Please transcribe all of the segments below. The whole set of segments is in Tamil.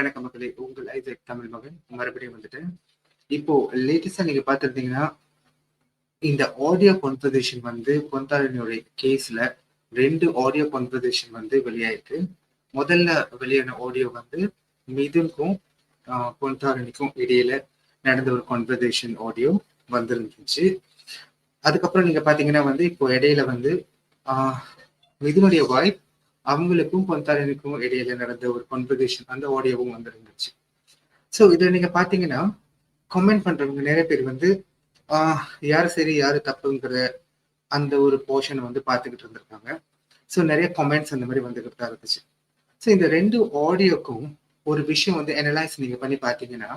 வணக்க மக்களே. உங்கள் ஐசக் தமிழ் மகன். மறுபடியும் வந்துட்டேன். இப்போ லேட்டஸ்டா நீங்க பாத்துருந்தீங்கன்னா இந்த ஆடியோ கான்வர்சேஷன் வந்து பொன்தாரணியோட கேஸ்ல ரெண்டு ஆடியோ கான்வர்சேஷன் வந்து வெளியாயிருக்கு. முதல்ல வெளியான ஆடியோ வந்து மிதுனுக்கும் ஆஹ், இடையில நடந்த ஒரு கான்வர்சேஷன் ஆடியோ வந்திருந்துச்சு. அதுக்கப்புறம் நீங்க பாத்தீங்கன்னா வந்து இப்போ இடையில வந்து ஆஹ், மிதுனுடைய வாய்ப் அவங்களுக்கும் பொன்தாரனுக்கும் இடையில நடந்த ஒரு கான்வர்சேஷன் அந்த ஆடியோவும் வந்திருந்துச்சு. ஸோ இதில் நீங்கள் பார்த்தீங்கன்னா கமெண்ட் பண்ணுறவங்க நிறைய பேர் வந்து யார் சரி யார் தப்புங்கிற அந்த ஒரு போர்ஷனை வந்து பார்த்துக்கிட்டு இருந்திருக்காங்க. ஸோ நிறைய கமெண்ட்ஸ் அந்த மாதிரி வந்துக்கிட்டு தான் இருந்துச்சு. ஸோ இந்த ரெண்டு ஆடியோக்கும் ஒரு விஷயம் வந்து அனலைஸ் நீங்கள் பண்ணி பார்த்தீங்கன்னா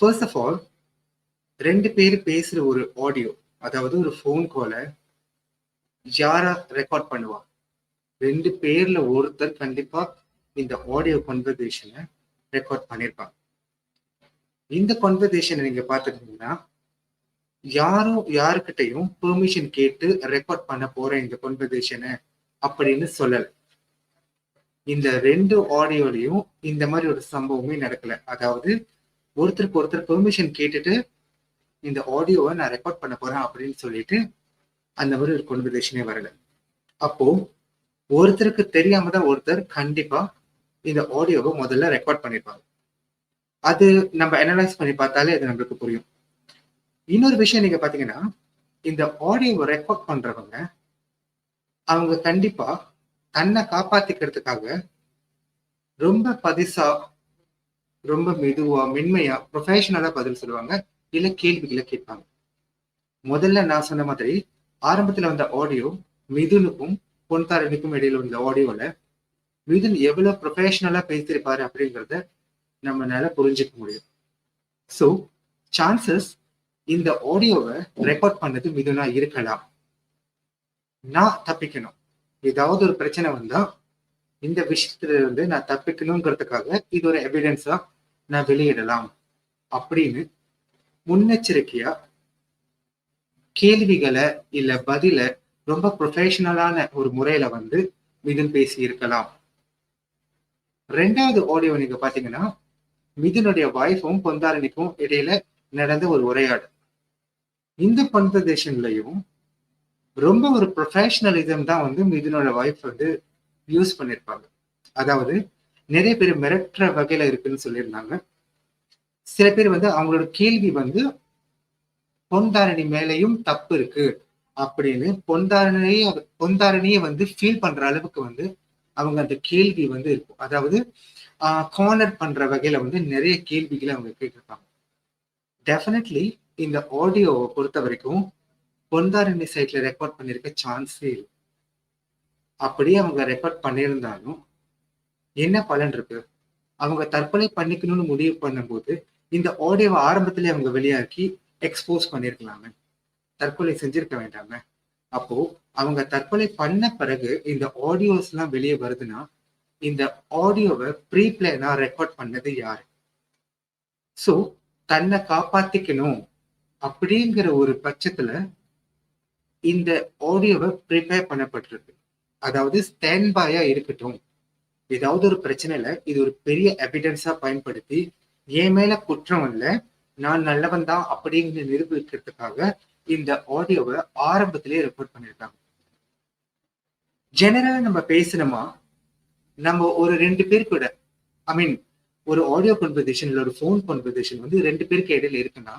ஃபர்ஸ்ட் ஆஃப் ஆல் ரெண்டு பேர் பேசுகிற ஒரு ஆடியோ அதாவது ஒரு ஃபோன் காலை யாரா ரெக்கார்ட் பண்ணுவா? ரெண்டு பேர்ல ஒருத்தர் கண்டிப்பா இந்த ஆடியோ கன்வர்சேஷனை ரெக்கார்ட் பண்ணியிருப்பாங்க இந்த கன்வர்சேஷனை நீங்க பார்த்துக்கிட்டீங்கன்னா யாரும் யாருக்கிட்டையும் பெர்மிஷன் கேட்டு ரெக்கார்ட் பண்ண போறேன் இந்த கன்வர்சேஷனை அப்படின்னு சொல்லல. இந்த ரெண்டு ஆடியோலையும் இந்த மாதிரி ஒரு சம்பவமே நடக்கல. அதாவது ஒருத்தருக்கு ஒருத்தர் பெர்மிஷன் கேட்டுட்டு இந்த ஆடியோவை நான் ரெக்கார்ட் பண்ண போறேன் அப்படின்னு சொல்லிட்டு அந்த மாதிரி ஒரு கன்வர்சேஷனே வரல. அப்போ ஒருத்தருக்கு தெரியாம தான் ஒருத்தர் கண்டிப்பா இந்த ஆடியோவை முதல்ல ரெக்கார்ட் பண்ணிருப்பாங்க அது நம்ம அனலைஸ் பண்ணி பார்த்தாலே அது நம்மளுக்கு புரியும். இன்னொரு விஷயம் நீங்க பாத்தீங்கன்னா இந்த ஆடியோவை ரெக்கார்ட் பண்றவங்க அவங்க கண்டிப்பா தன்னை காப்பாத்திக்கிறதுக்காக ரொம்ப பதிசா ரொம்ப மெதுவா மென்மையா ப்ரொஃபஷனலா பதில் சொல்லுவாங்க இல்ல கேள்விகளை கேட்பாங்க. முதல்ல நான் சொன்ன மாதிரி ஆரம்பத்துல வந்த ஆடியோ மிதுனுக்கும் பொன்தாரணிக்கும் இடையில உள்ள ஆடியோல மிதுன் எவ்வளவு ப்ரொஃபஷனலா பேசியிருப்பாரு அப்படிங்கிறத நம்மளால புரிஞ்சுக்க முடியும். ஸோ சான்சஸ் இந்த ஆடியோவை ரெக்கார்ட் பண்ணது மிதுனா இருக்கலாம். நான் தப்பிக்கணும். ஏதாவது ஒரு பிரச்சனை வந்தா இந்த விஷயத்துல இருந்து நான் தப்பிக்கணுங்கிறதுக்காக இது ஒரு எவிடன்ஸா நான் வெளியிடலாம் அப்படின்னு முன்னெச்சரிக்கையா கேள்விகளை இல்ல பதில ரொம்ப ப்ரொஃபஷனலான ஒரு முறையில வந்து மிதுன் பேசி இருக்கலாம் ரெண்டாவது ஆடியோ நீங்க பாத்தீங்கன்னா மிதுனுடைய வைஃபும் பொந்தாரணிக்கும் இடையில நடந்த ஒரு உரையாடல். இந்த கன்வர்சேஷன்லயும் ரொம்ப ஒரு ப்ரொஃபஷனலிசம் தான் வந்து மிதுனோட வைஃப் வந்து யூஸ் பண்ணியிருப்பாங்க அதாவது நிறைய பேர் மிரட்டுற வகையில இருக்குன்னு சொல்லியிருந்தாங்க. சில பேர் வந்து அவங்களோட கேள்வி வந்து பொன்தாரணி மேலேயும் தப்பு இருக்கு. அப்படின்னு பொன்தாரணையே பொன்தாரணியை வந்து ஃபீல் பண்ற அளவுக்கு வந்து அவங்க அந்த கேள்வி வந்து இருக்கும். அதாவது கார்னர் பண்ற வகையில வந்து நிறைய கேள்விகளை அவங்க கேட்டிருப்பாங்க. டெஃபினெட்லி இந்த ஆடியோவை பொறுத்த வரைக்கும் பொன்தாரணி சைட்ல ரெக்கார்ட் பண்ணிருக்க சான்ஸே இல்லை. அப்படியே அவங்க ரெக்கார்ட் பண்ணியிருந்தாலும் என்ன பலன் இருக்கு? அவங்க தற்கொலை பண்ணிக்கணும்னு முடிவு பண்ணும்போது இந்த ஆடியோவை ஆரம்பத்திலே அவங்க வெளியாக்கி எக்ஸ்போஸ் பண்ணியிருக்கலாமே தற்கொலை செஞ்சிருக்க வேண்டாமே. அப்போ அவங்க தற்கொலை பண்ண பிறகு இந்த ஆடியோஸ் எல்லாம் வெளியே வருதுன்னா இந்த ஆடியோவை ப்ரீ பிளேனா ரெக்கார்ட் பண்ணது யாரு? சோ தன்னை காப்பாத்திக்கணும் அப்படிங்கிற ஒரு பட்சத்துல இந்த ஆடியோவை ப்ரிப்பேர் பண்ணப்பட்டிருக்கு. அதாவது ஸ்டாண்ட் பாயா இருக்கட்டும். ஏதாவது ஒரு பிரச்சனையில இது ஒரு பெரிய எவிடன்ஸா பயன்படுத்தி என் மேல குற்றம் இல்லை. நான் நல்லவன் தான் அப்படிங்கிற நிரூபிக்கிறதுக்காக இந்த ஆடியோவை ஆரம்பத்திலேயே ரெக்கார்ட் பண்ணியிருக்காங்க ஜெனரலா நம்ம பேசணுமா நம்ம ஒரு ரெண்டு பேர் கூட ஐ மீன் ஒரு ஆடியோ கான்வர்சேஷன் இல்லை ஒரு ஃபோன் கான்வர்சேஷன் வந்து ரெண்டு பேருக்கு இடையில இருக்குன்னா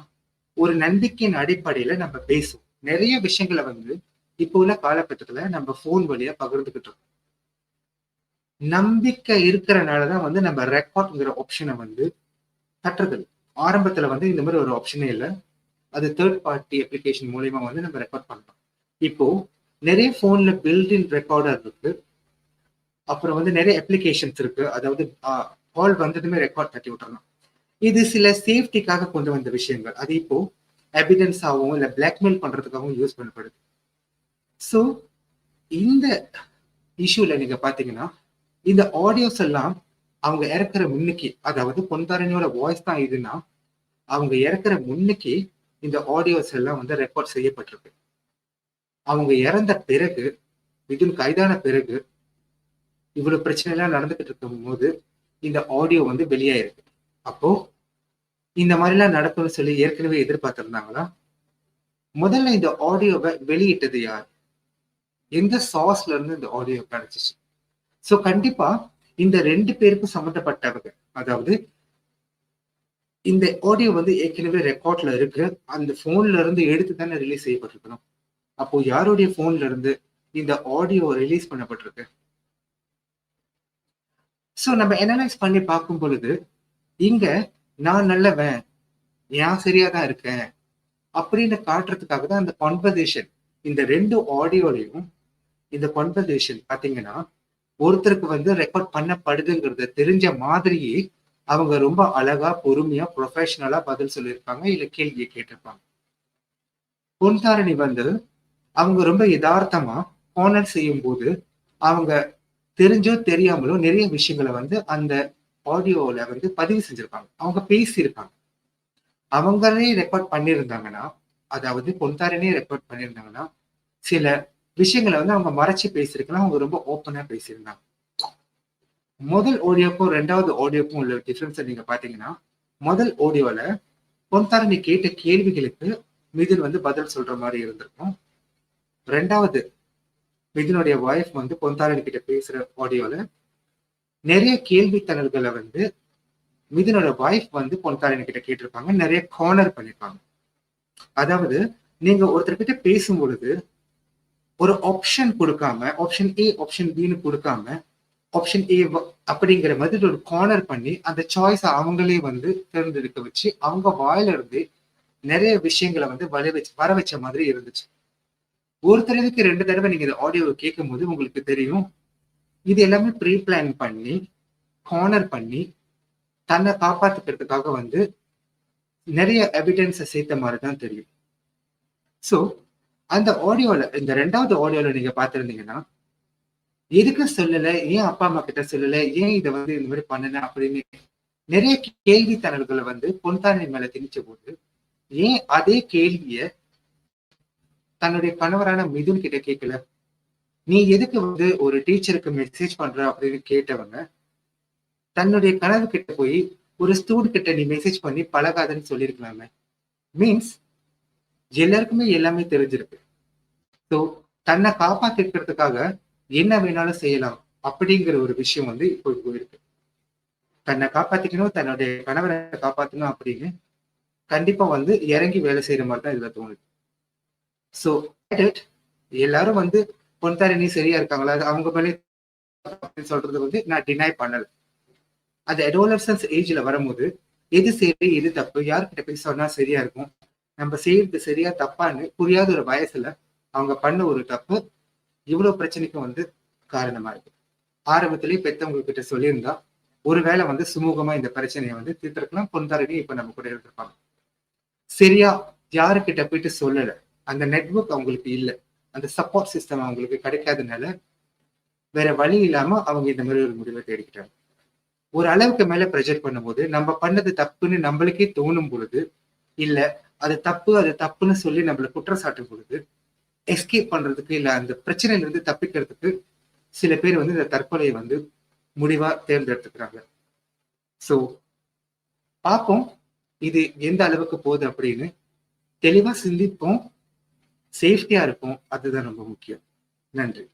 ஒரு நம்பிக்கையின் அடிப்படையில நம்ம பேசுவோம். நிறைய விஷயங்களை வந்து இப்போ உள்ள காலகட்டத்துல நம்ம ஃபோன் வழியா பகிர்ந்துகிட்டு இருக்கோம். நம்பிக்கை இருக்கிறனாலதான் வந்து நம்ம ரெக்கார்ட்ங்கிற ஆப்ஷனை வந்து தட்டுறது ஆரம்பத்துல வந்து இந்த மாதிரி ஒரு ஆப்ஷனே இல்லை. அது தேர்ட் பார்ட்டி அப்ளிகேஷன் மூலயமா வந்து நம்ம ரெக்கார்ட் பண்ணலாம் இப்போ நிறைய ஃபோன்ல பில்டின் ரெக்கார்டர் இருக்கு. அப்புறம் வந்து நிறைய அப்ளிகேஷன்ஸ் இருக்கு. அதாவது கால் வந்ததுமே ரெக்கார்ட் தட்டி விட்டுறலாம் இது சில சேஃப்டிக்காக கொண்டு வந்த விஷயங்கள். அது இப்போ எவிடன்ஸாகவும் இல்லை பிளாக்மெயில் பண்றதுக்காகவும் யூஸ் பண்ணப்படுது. ஸோ இந்த இஷ்யூல நீங்க பாத்தீங்கன்னா இந்த ஆடியோஸ் எல்லாம் அவங்க இறக்குற முன்னுக்கு அதாவது பொன்தாரணியோட வாய்ஸ் தான் இதுன்னா அவங்க இறக்குற முன்னுக்கு இந்த ஆடியோஸ் எல்லாம் வந்து ரெக்கார்ட் செய்யப்பட்டிருக்கு. அவங்க இறந்த பிறகு மிதுன் கைதான பிறகு இவ்வளவு பிரச்சனை எல்லாம் நடந்துகிட்டு இருக்கும் போது இந்த ஆடியோ வந்து வெளியாயிருக்கு. அப்போ இந்த மாதிரிலாம் நடக்கும்னு சொல்லி ஏற்கனவே எதிர்பார்த்திருந்தாங்களா? முதல்ல இந்த ஆடியோவை வெளியிட்டது யார்? எந்த சாஸ்ல இருந்து இந்த ஆடியோ கிடைச்சிச்சு? ஸோ கண்டிப்பா இந்த ரெண்டு பேருக்கும் சம்மந்தப்பட்டவங்க அதாவது இந்த ஆடியோ வந்து ஏற்கனவே ரெக்கார்ட்ல இருக்கு. அந்த போன்ல இருந்து எடுத்து தானே ரிலீஸ் செய்யப்பட்டிருக்கணும். அப்போ யாருடைய போன்ல இருந்து இந்த ஆடியோ ரிலீஸ் பண்ணப்பட்டிருக்கு? ஸோ நம்ம அனலைஸ் பண்ணி பார்க்கும் பொழுது இங்க நான் நல்லவன் நான் சரியா தான் இருக்கேன் அப்படின்னு காட்டுறதுக்காக தான் அந்த கான்வர்சேஷன் இந்த ரெண்டு ஆடியோலையும் இந்த கான்வர்சேஷன் பார்த்தீங்கன்னா ஒருத்தருக்கு வந்து ரெக்கார்ட் பண்ணப்படுதுங்கிறத தெரிஞ்ச மாதிரியே அவங்க ரொம்ப அழகா பொறுமையா ப்ரொஃபஷனலா பதில் சொல்லியிருப்பாங்க இல்ல கேள்வியை கேட்டிருப்பாங்க. பொன்தாரணி வந்து அவங்க ரொம்ப யதார்த்தமா ஹோனர் செய்யும் போது அவங்க தெரிஞ்சோ தெரியாமலோ நிறைய விஷயங்களை வந்து அந்த ஆடியோவில் வந்து பதிவு செஞ்சிருப்பாங்க. அவங்க பேசியிருப்பாங்க. அவங்களே ரெக்கார்ட் பண்ணியிருந்தாங்கன்னா அதாவது பொன்தாரனே ரெக்கார்ட் பண்ணியிருந்தாங்கன்னா சில விஷயங்களை வந்து அவங்க மறைச்சு பேசியிருக்கலாம் அவங்க ரொம்ப ஓப்பனாக பேசியிருந்தாங்க. முதல் ஓடியோக்கும் ரெண்டாவது ஆடியோக்கும் உள்ள டிஃப்ரென்ஸை நீங்க பாத்தீங்கன்னா முதல் ஆடியோல பொன்தாரணி கேட்ட கேள்விகளுக்கு மிதுன் வந்து பதில் சொல்ற மாதிரி இருந்திருக்கும். ரெண்டாவது மிதுனுடைய ஒய்ஃப் வந்து பொன்தாரணி கிட்ட பேசுற ஆடியோல நிறைய கேள்வித்தனல்களை வந்து மிதுனோட ஒய்ஃப் வந்து பொன்தாரணி கிட்ட கேட்டிருப்பாங்க நிறைய கார்னர் பண்ணிருப்பாங்க. அதாவது நீங்க ஒருத்தர்கிட்ட பேசும் பொழுது ஒரு ஆப்ஷன் கொடுக்காம ஆப்ஷன் ஏ ஆப்ஷன் பின்னு கொடுக்காம ஆப்ஷன் ஏ அப்படிங்கிற மாதிரி ஒரு கார்னர் பண்ணி அந்த சாய்ஸ் அவங்களே வந்து தேர்ந்தெடுக்க வச்சு அவங்க வாயில இருந்து நிறைய விஷயங்களை வந்து வர வச்சு வர வச்ச மாதிரி இருந்துச்சு. ஒரு தடவைக்கு ரெண்டு தடவை நீங்க இந்த ஆடியோவை கேட்கும் போது உங்களுக்கு தெரியும். இது எல்லாமே ப்ரீ பிளான் பண்ணி கார்னர் பண்ணி தன்னை காப்பாத்துக்கிறதுக்காக வந்து நிறைய எவிடன்ஸை சேர்த்த மாதிரி தான் தெரியும். ஸோ அந்த ஆடியோவில் இந்த ரெண்டாவது ஆடியோவில் நீங்கள் பார்த்துருந்தீங்கன்னா எதுக்கு சொல்லல? ஏன் அப்பா அம்மா கிட்ட சொல்லல? ஏன் இதை வந்து இந்த மாதிரி பண்ணல அப்படின்னு நிறைய கேள்வித்தனல்களை வந்து பொன்தானை மேல திணிச்ச போது ஏன் அதே கேள்விய தன்னுடைய கணவரான மிதுன் கிட்ட கேட்கல? நீ எதுக்கு வந்து ஒரு டீச்சருக்கு மெசேஜ் பண்ற அப்படின்னு கேட்டவங்க தன்னுடைய கனவு கிட்ட போய் ஒரு ஸ்டூடெண்ட் கிட்ட நீ மெசேஜ் பண்ணி பழகாதன்னு சொல்லியிருக்கலாமே. மீன்ஸ் எல்லாருக்குமே எல்லாமே தெரிஞ்சிருக்கு. ஸோ தன்னை காப்பாத்திருக்கிறதுக்காக என்ன வேணாலும் செய்யலாம் அப்படிங்கிற ஒரு விஷயம் வந்து இப்போ போயிருக்கு. தன்னை காப்பாத்திக்கணும் தன்னுடைய கணவரை காப்பாற்றணும் அப்படின்னு கண்டிப்பா வந்து இறங்கி வேலை செய்யற மாதிரி தான் இதுல தோணுது. ஸோ எல்லாரும் வந்து பொன்தாரணி சரியா இருக்காங்களா? அது அவங்க மேலே சொல்றது வந்து நான் டினை பண்ணல. அது அடோலசன்ஸ் ஏஜ்ல வரும்போது எது சரி எது தப்பு யார்கிட்ட போய் சொன்னா சரியா இருக்கும்? நம்ம செய்யறது சரியா தப்பான்னு புரியாத ஒரு வயசுல அவங்க பண்ண ஒரு தப்பு இவ்வளவு பிரச்சனைக்கும் வந்து காரணமா இருக்கு. ஆரம்பத்திலேயே பெத்தவங்க கிட்ட சொல்லியிருந்தா ஒருவேளை வந்து சுமூகமா இந்த பிரச்சனையை வந்து தீர்த்திருக்கலாம் பொன்தாரணி இப்ப நம்ம கூட இருந்திருப்பாங்க. சரியா யாருக்கிட்ட போயிட்டு சொல்லல. அந்த நெட்ஒர்க் அவங்களுக்கு இல்லை. அந்த சப்போர்ட் சிஸ்டம் அவங்களுக்கு கிடைக்காதனால வேற வழி இல்லாம அவங்க இந்த மாதிரி ஒரு முடிவை தேடிக்கிட்டாங்க. ஒரு அளவுக்கு மேல ப்ரெஷர் பண்ணும்போது நம்ம பண்ணது தப்புன்னு நம்மளுக்கே தோணும் பொழுது இல்ல அது தப்பு அது தப்புன்னு சொல்லி நம்மள குற்றச்சாட்டும் பொழுது எஸ்கேப் பண்றதுக்கு இல்ல அந்த பிரச்சனையில இருந்து தப்பிக்கிறதுக்கு சில பேர் வந்து இந்த தற்கொலையை வந்து முடிவா தேர்ந்தெடுத்துக்கிறாங்க. சோ பார்ப்போம். இது எந்த அளவுக்கு போகுது அப்படின்னு. தெளிவா சிந்திப்போம். சேஃப்டியா இருப்போம். அதுதான் ரொம்ப முக்கியம். நன்றி.